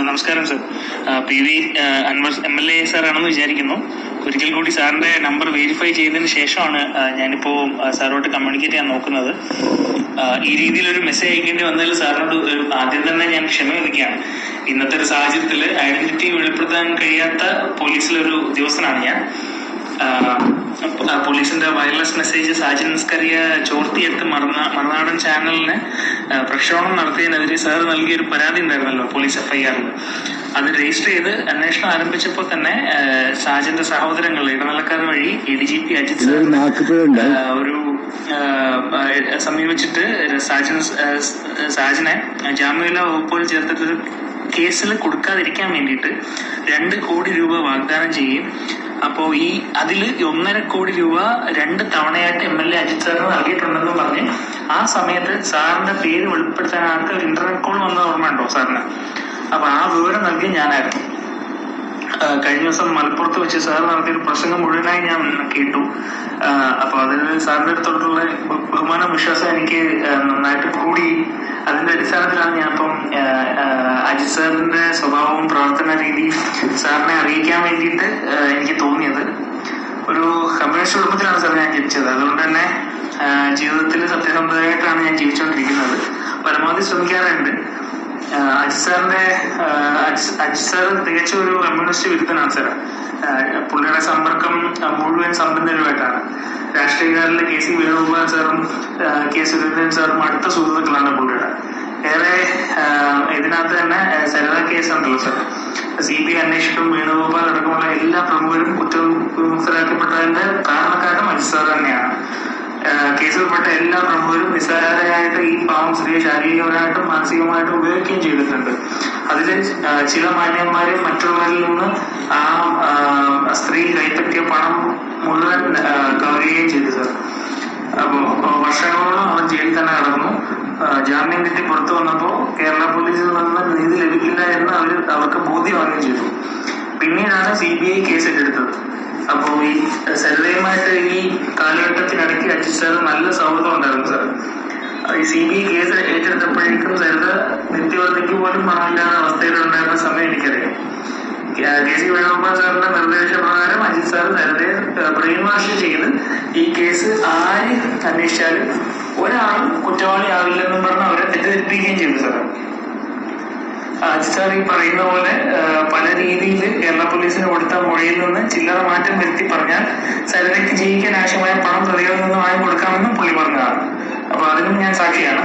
നമസ്കാരം sir P V Anvar M L A സാറാണെന്ന് വിചാരിക്കുന്നു. ഒരിക്കൽ കൂടി സാറിന്റെ നമ്പർ വെരിഫൈ ചെയ്തതിന് ശേഷമാണ് ഞാനിപ്പോ സാറോട്ട് കമ്മ്യൂണിക്കേറ്റ് ചെയ്യാൻ നോക്കുന്നത്. ഈ രീതിയിൽ ഒരു മെസ്സേജ് അയക്കേണ്ടി വന്നതിൽ സാറിനോട് ആദ്യം തന്നെ ഞാൻ ക്ഷമ ചോദിക്കുകയാണ് ഇന്നത്തെ ഒരു സാഹചര്യത്തിൽ ഐഡന്റിറ്റി വെളിപ്പെടുത്താൻ കഴിയാത്ത പോലീസിലൊരു ഉദ്യോഗസ്ഥനാണ് ഞാൻ. പോലീസിന്റെ വയർലെസ് മെസ്സേജ് സാജൻ നിസ്കറിയ ചോർത്തിയെടുത്ത് മറുനാ മറുനാടൻ ചാനലിന് പ്രക്ഷോഭം നടത്തിയതിനെതിരെ സാർ നൽകിയ ഒരു പരാതി ഉണ്ടായിരുന്നല്ലോ പോലീസ് എഫ്ഐആറിൽ. അത് രജിസ്റ്റർ ചെയ്ത് അന്വേഷണം ആരംഭിച്ചപ്പോൾ തന്നെ സാജന്റെ സഹോദരങ്ങൾ ഇടനിലക്കാർ വഴി A D G P Ajith ഒരു സമീപിച്ചിട്ട് സാജൻ സാജനെ ജാമ്യമില്ലാ വകുപ്പുകൾ ചേർത്തിട്ട് കേസിൽ കൊടുക്കാതിരിക്കാൻ വേണ്ടിയിട്ട് രണ്ട് കോടി രൂപ വാഗ്ദാനം ചെയ്യും അപ്പോ ഈ അതിൽ ഒന്നര കോടി രൂപ രണ്ട് തവണയായിട്ട് എം എൽ എ അജിത് സാറിന് നൽകിയിട്ടുണ്ടെന്ന് പറഞ്ഞ് ആ സമയത്ത് സാറിന്റെ പേര് വെളിപ്പെടുത്താൻ ആൾക്ക് ഒരു ഇന്റർനെറ്റ് കോൾ വന്നത് ഓർമ്മയുണ്ടോ സാറിന് അപ്പൊ ആ വിവരം നൽകി ഞാനായിരുന്നു. കഴിഞ്ഞ ദിവസം മലപ്പുറത്ത് വെച്ച് സാർ നടത്തിയ ഒരു പ്രസംഗം മുഴുവനായി ഞാൻ കേട്ടു. അപ്പൊ അതിൽ സാറിന്റെ അടുത്തോട്ടുള്ള ബഹുമാനം വിശ്വാസം എനിക്ക് നന്നായിട്ട് കൂടി. അതിന്റെ അടിസ്ഥാനത്തിലാണ് ഞാൻ ഇപ്പം അജിത് സാറിന്റെ സ്വഭാവവും പ്രവർത്തന രീതിയും സാറിനെ അറിയിക്കാൻ വേണ്ടിയിട്ട് എനിക്ക് തോന്നിയത്. ഒരു കമ്മ്യൂണിസ്റ്റ് കുടുംബത്തിലാണ് സാർ ഞാൻ ജനിച്ചത്. അതുകൊണ്ട് തന്നെ ജീവിതത്തിൽ സത്യസന്ധമായിട്ടാണ് ഞാൻ ജീവിച്ചുകൊണ്ടിരിക്കുന്നത്. പരമാവധി ശ്രമിക്കാറുണ്ട്. അജിത് സാറിന്റെ അജിത് സാർ തികച്ചും ഒരു കമ്മ്യൂണിസ്റ്റ് വിരുദ്ധനാണ് സാർ. പുള്ളിയുടെ സമ്പർക്കം മുഴുവൻ സമ്പന്നരുമായിട്ടാണ്. രാഷ്ട്രീയക്കാരിലെ കെ സി വേണുഗോപാൽ സാറും കെ. സുരേന്ദ്രൻ സാറും അടുത്ത സുഹൃത്തുക്കളാണ് പുള്ളിയുടെ. ഏറെ ഇതിനകത്ത് തന്നെ സരിത കേസ് ഉണ്ടല്ലോ സാർ. സി ബി ഐ അന്വേഷിക്കും വേണുഗോപാൽ അടക്കമുള്ള എല്ലാ പ്രമുഖരും കുറ്റവിമുക്തരാക്കപ്പെട്ടതിന്റെ കാരണക്കാരും മജിസ്ട്രേറ്റ് തന്നെയാണ്. കേസിൽപ്പെട്ട എല്ലാ പ്രമുഖരും നിസ്സാരരായിട്ട് ഈ പാവം സ്ത്രീയെ ശാരീരികമായിട്ടും മാനസികമായിട്ടും ഉപയോഗിക്കുകയും ചെയ്തിട്ടുണ്ട്. അതിൽ ചില മാന്യന്മാരെ മറ്റുള്ളവരിൽ നിന്ന് ആ സ്ത്രീ കൈപ്പറ്റിയ പണം മുഴുവൻ കവരുകയും ചെയ്തു സാർ. അപ്പോ വർഷങ്ങളോളം അവൻ ജയിലിൽ തന്നെ കിടന്നു. ജാമ്യം കിട്ടി പുറത്തു വന്നപ്പോൾ കേരള പോലീസിൽ നിന്ന് നീതി ലഭിക്കില്ല എന്ന് അവർ അവർക്ക് ബോധ്യമാവുകയും ചെയ്തു. പിന്നീടാണ് സി ബി ഐ കേസ് ഏറ്റെടുത്തത്. അപ്പോ ഈ സെൽവയുമായിട്ട് ഈ കാലഘട്ടത്തിനിടയ്ക്ക് അജിത് സാർ നല്ല സൗഹൃദം ഉണ്ടായിരുന്നു സാർ ഈ സി ബി കേസ് ഏറ്റെടുത്തപ്പോഴേക്കും സരിത നിത്യവർദ്ധിക്ക് പോലും പണമില്ലാത്ത അവസ്ഥയിലുണ്ടായിരുന്ന സമയം എനിക്കറിയാം. കെ സി വേണുഗോപാൽ സാറിന്റെ നിർദ്ദേശപ്രകാരം അജിത് സാർ സരിതയെ ബ്രെയിൻ വാഷ് ചെയ്ത് ഈ കേസ് ആര് അന്വേഷിച്ചാലും ഒരാളും കുറ്റവാളിയാവില്ലെന്നും പറഞ്ഞ് അവരെ തെറ്റിദ്ധരിപ്പിക്കുകയും ചെയ്തു സാർ അജിത് സാർ ഈ പറയുന്ന പോലെ പല കേരള പോലീസിന് കൊടുത്ത മൊഴിയിൽ നിന്ന് ചില്ലറ മാറ്റം വരുത്തി പറഞ്ഞാൽ സരിതയ്ക്ക് ജീവിക്കാൻ ആവശ്യമായ പണം പ്രതികളിൽ നിന്ന് വാങ്ങി കൊടുക്കാമെന്നും പുള്ളി പറഞ്ഞതാണ്. അപ്പൊ അതിനും ഞാൻ സാക്ഷിയാണ്.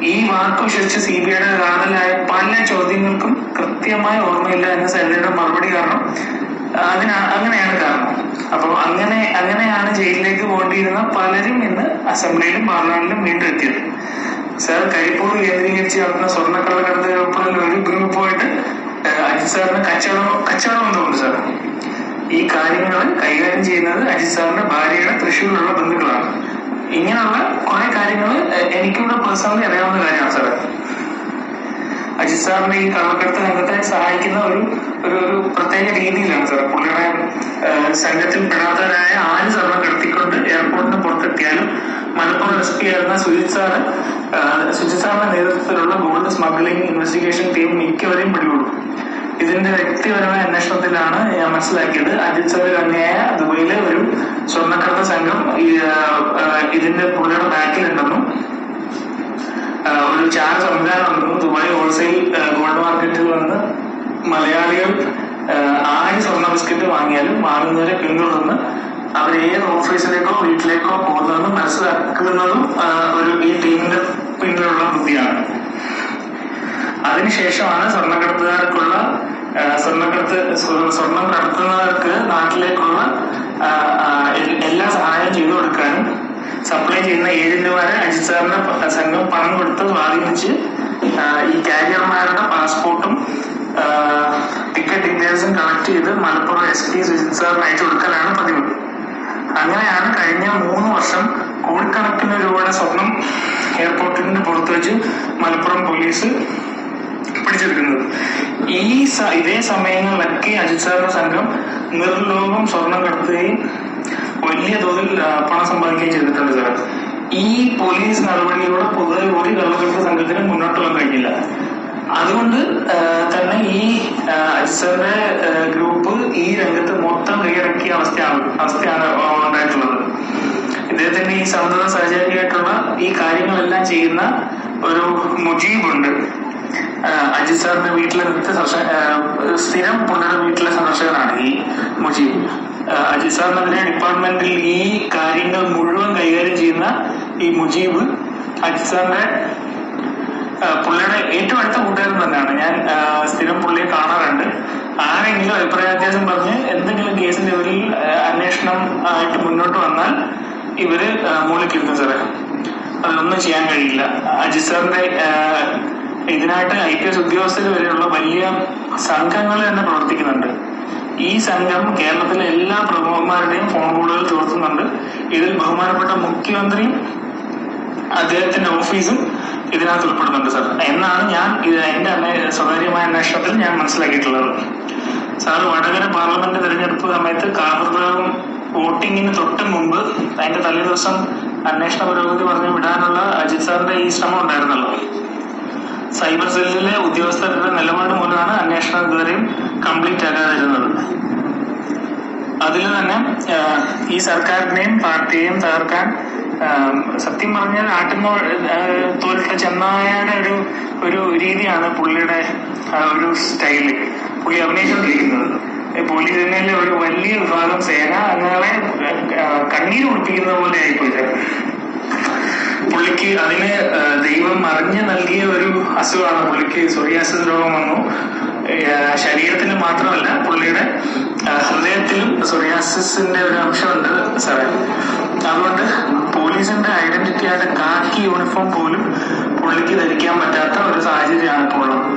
ഈ വാക്ക് വിശ്വസിച്ച് സി ബി ഐയുടെ കാതലായ പല ചോദ്യങ്ങൾക്കും കൃത്യമായ ഓർമ്മയില്ല എന്ന സരിതയുടെ മറുപടി കാരണം അതിന് അങ്ങനെയാണ് കാരണം. അപ്പൊ അങ്ങനെ അങ്ങനെയാണ് ജയിലിലേക്ക് പോകേണ്ടിയിരുന്ന പലരും ഇന്ന് അസംബ്ലിയിലും പാർലമെന്റിലും വീണ്ടും എത്തിയത്. സാർ കരിപ്പൂർ കേന്ദ്രീകരിച്ച് നടത്തുന്ന സ്വർണക്കള്ളക്കടത്ത് അജിത് സാറിന് കച്ചവടം കച്ചവടം എന്തുകൊണ്ട് സാർ ഈ കാര്യങ്ങൾ കൈകാര്യം ചെയ്യുന്നത് അജിത് സാറിന്റെ ഭാര്യയുടെ തൃശ്ശൂരിലുള്ള ബന്ധുക്കളാണ്. ഇങ്ങനെയുള്ള കുറെ കാര്യങ്ങൾ എനിക്കിവിടെ പേഴ്സണലി അറിയാവുന്ന കാര്യമാണ് സാറേ. അജിത് സാറിന്റെ ഈ കള്ളക്കടത്ത് രംഗത്തെ സഹായിക്കുന്ന ഒരു ഒരു ഒരു പ്രത്യേക രീതിയിലാണ് സാർ പുള്ളിയുടെ സംഘത്തിൽ പെടാത്തവരായ ആര് സാറിനെ കടത്തിക്കൊണ്ട് എയർപോർട്ടിന് പുറത്തെത്തിയാലും മലപ്പുറം എസ് പി ആയിരുന്ന സുജിത് സാറ് സുജിത് സാറിന്റെ നേതൃത്വത്തിലുള്ള ഗോൾഡ് സ്മഗ്ലിംഗ് ഇൻവെസ്റ്റിഗേഷൻ ടീം മിക്കവരെയും പിടികൂടും. ഇതിന്റെ വ്യക്തിപരമായ അന്വേഷണത്തിലാണ് ഞാൻ മനസ്സിലാക്കിയത്. അജിത് സർ തന്നെയായ ദുബൈയിലെ ഒരു സ്വർണക്കടത്ത് സംഘം ഇതിന്റെ പുള്ളിയുടെ ബാക്കിലുണ്ടെന്നും ഒരു ചാർ സംവിധാനം ഉണ്ടെന്നും ദുബായ് ഹോൾസെയിൽ ഗോൾഡ് മാർക്കറ്റിൽ നിന്ന് മലയാളികൾ ആയി സ്വർണ ബിസ്ക്കറ്റ് വാങ്ങിയാലും വാങ്ങുന്നവരെ പിന്തുടർന്ന് അവർ ഏത് ഓഫീസിലേക്കോ വീട്ടിലേക്കോ പോകുന്നതെന്ന് മനസ്സിലാക്കുന്നതും ഒരു ഈ ടീമിന്റെ പിന്നിലുള്ള ബുദ്ധിയാണ്. അതിനുശേഷമാണ് സ്വർണക്കടത്തുകാർക്കുള്ള സ്വർണക്കടത്ത് സ്വ- സ്വർണം കടത്തുന്നവർക്ക് നാട്ടിലേക്കുള്ള എല്ലാ സഹായം ചെയ്തു കൊടുക്കാനും സപ്ലൈ ചെയ്യുന്ന ഏജന്റുമാരെ പ- സംഘം പണം കൊടുത്ത് സ്വാധീനിച്ച് ഈ കാരിയർമാരുടെ പാസ്പോർട്ടും ടിക്കറ്റ് ഡീറ്റെയിൽസും കളക്ട് ചെയ്ത് മലപ്പുറം എസ് പി സുജിത് സാറിന് അയച്ചു കൊടുക്കലാണ് പതിവ്. അങ്ങനെയാണ് കഴിഞ്ഞ മൂന്ന് വർഷം കോടിക്കണക്കിന് രൂപയുടെ സ്വർണം എയർപോർട്ടിന് പുറത്ത് വെച്ച് മലപ്പുറം പോലീസ് പിടിച്ചെടുക്കുന്നത്. ഈ ഇതേ സമയങ്ങളിലൊക്കെ അജിത് സാറിന്റെ സംഘം നിർലോകം സ്വർണം കടത്തുകയും വലിയ തോതിൽ പണം സമ്പാദിക്കുകയും ചെയ്തിട്ടുണ്ട് സാർ. ഈ പോലീസ് നടപടിയിലൂടെ പൊതുവെ ഒരു കള്ളക്കടത്ത് സംഘത്തിന് മുന്നോട്ട് പോകാൻ കഴിഞ്ഞില്ല. അതുകൊണ്ട് തന്നെ ഈ അജിത് അജിസറിന്റെ ആ, ഗ്രൂപ്പ് ഈ രംഗത്ത് മൊത്തം കൈയടക്കിയ അവസ്ഥയാണ് അവസ്ഥയാണ് ഉണ്ടായിട്ടുള്ളത്. ഇദ്ദേഹത്തിന്റെ ഈ സമുദ്ര സഹചാരിയായിട്ടുള്ള ഈ കാര്യങ്ങളെല്ലാം ചെയ്യുന്ന ഒരു മുജീബുണ്ട്. അജിത് സാറിന്റെ വീട്ടിലെ നിത്യ സന്ദർശക സ്ഥിരം പുള്ളിയുടെ വീട്ടിലെ സന്ദർശകനാണ് ഈ മുജീബ് അജിത് സാറിനെതിരെ ഡിപ്പാർട്ട്മെന്റിൽ ഈ കാര്യങ്ങൾ മുഴുവൻ കൈകാര്യം ചെയ്യുന്ന ഈ മുജീബ് അജിത് സാറിന്റെ പുള്ളിയുടെ ഏറ്റവും അടുത്ത കൂട്ടുകാരൻ തന്നെയാണ്. ഞാൻ സ്ഥിരം പുള്ളിയെ കാണാറുണ്ട്. ആരെങ്കിലും അഭിപ്രായ വ്യത്യാസം പറഞ്ഞ് എന്തെങ്കിലും കേസിന്റെ പേരിൽ അന്വേഷണം ആയിട്ട് മുന്നോട്ട് വന്നാൽ ഇവർ മൂളിക്കിരുന്നു സാറേ. അതൊന്നും ചെയ്യാൻ കഴിയില്ല. അജിത് സാറിന്റെ ഇതിനായിട്ട് ഐ പി എസ് ഉദ്യോഗസ്ഥർ വരെയുള്ള വലിയ സംഘങ്ങൾ തന്നെ പ്രവർത്തിക്കുന്നുണ്ട്. ഈ സംഘം കേരളത്തിലെ എല്ലാ പ്രമുഖന്മാരുടെയും ഫോൺ കോളുകൾ തീർത്തുന്നുണ്ട്. ഇതിൽ ബഹുമാനപ്പെട്ട മുഖ്യമന്ത്രിയും അദ്ദേഹത്തിന്റെ ഓഫീസും ഇതിനകത്ത് ഉൾപ്പെടുന്നുണ്ട് സാർ. എന്നാണ് ഞാൻ എന്റെ സ്വകാര്യമായ അന്വേഷണത്തിൽ ഞാൻ മനസ്സിലാക്കിയിട്ടുള്ളത്. സാർ വടകര പാർലമെന്റ് തെരഞ്ഞെടുപ്പ് സമയത്ത് കാർബറും വോട്ടിങ്ങിന് തൊട്ട് മുമ്പ് അതിന്റെ തലേ ദിവസം അന്വേഷണ പുരോഗതി പറഞ്ഞു വിടാനുള്ള അജിത് സാറിന്റെ ഈ ശ്രമം ഉണ്ടായിരുന്നല്ലോ. സൈബർ സെല്ലിലെ ഉദ്യോഗസ്ഥരുടെ നിലപാട് മൂലമാണ് അന്വേഷണം ഇതുവരെയും കംപ്ലീറ്റ് ആകാതിരുന്നത്. അതിൽ തന്നെ ഈ സർക്കാരിനെയും പാർട്ടിയെയും തകർക്കാൻ സത്യം പറഞ്ഞാൽ ആട്ടുന്ന തോലിട്ട ചെന്നായയുടെ ഒരു ഒരു രീതിയാണ് പുള്ളിയുടെ ഒരു സ്റ്റൈൽ. പുള്ളി അഭിനയിച്ചുകൊണ്ടിരിക്കുന്നത്. പുള്ളി സേനയിലെ ഒരു വലിയ വിഭാഗം സേന ആഹ്, കണ്ണീര് കുടിപ്പിക്കുന്ന പോലെ ആയിപ്പോയി. പുള്ളിക്ക് അതിന് ദൈവം അറിഞ്ഞ് നൽകിയ ഒരു അസുഖമാണ്. പുള്ളിക്ക് സൊറിയാസിസ് രോഗം വന്നു. ശരീരത്തിന് മാത്രമല്ല പുള്ളിയുടെ ഹൃദയത്തിലും സോറിയാസിസിന്റെ ഒരു അംശമുണ്ട് സാറേ അതുകൊണ്ട് പോലീസിന്റെ ഐഡന്റിറ്റി ആയ കാക്കി യൂണിഫോം പോലും പുള്ളിക്ക് ധരിക്കാൻ പറ്റാത്ത ഒരു സാഹചര്യമാണ് ഇപ്പോൾ ഉള്ളത്.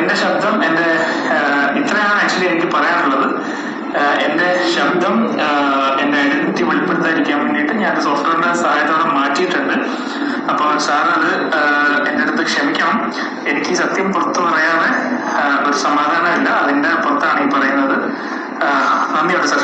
എന്റെ ശബ്ദം എന്റെ ഇത്രയാണ് ആക്ച്വലി എനിക്ക് പറയാനുള്ളത്. എന്റെ ശബ്ദം എന്റെ ഐഡന്റിറ്റി വെളിപ്പെടുത്താതിരിക്കാൻ വേണ്ടിയിട്ട് ഞാൻ സോഫ്റ്റ്വെയറിന്റെ സഹായത്തോടെ മാറ്റിയിട്ടുണ്ട്. അപ്പോൾ സാർ അത് എന്റെ അടുത്ത് ക്ഷമിക്കണം. എനിക്ക് സത്യം പുറത്ത് പറയാതെ ഒരു സമാധാനമില്ല. അതിന്റെ പുറത്താണ് ഈ പറയുന്നത്. നന്ദിയുണ്ട് സാർ.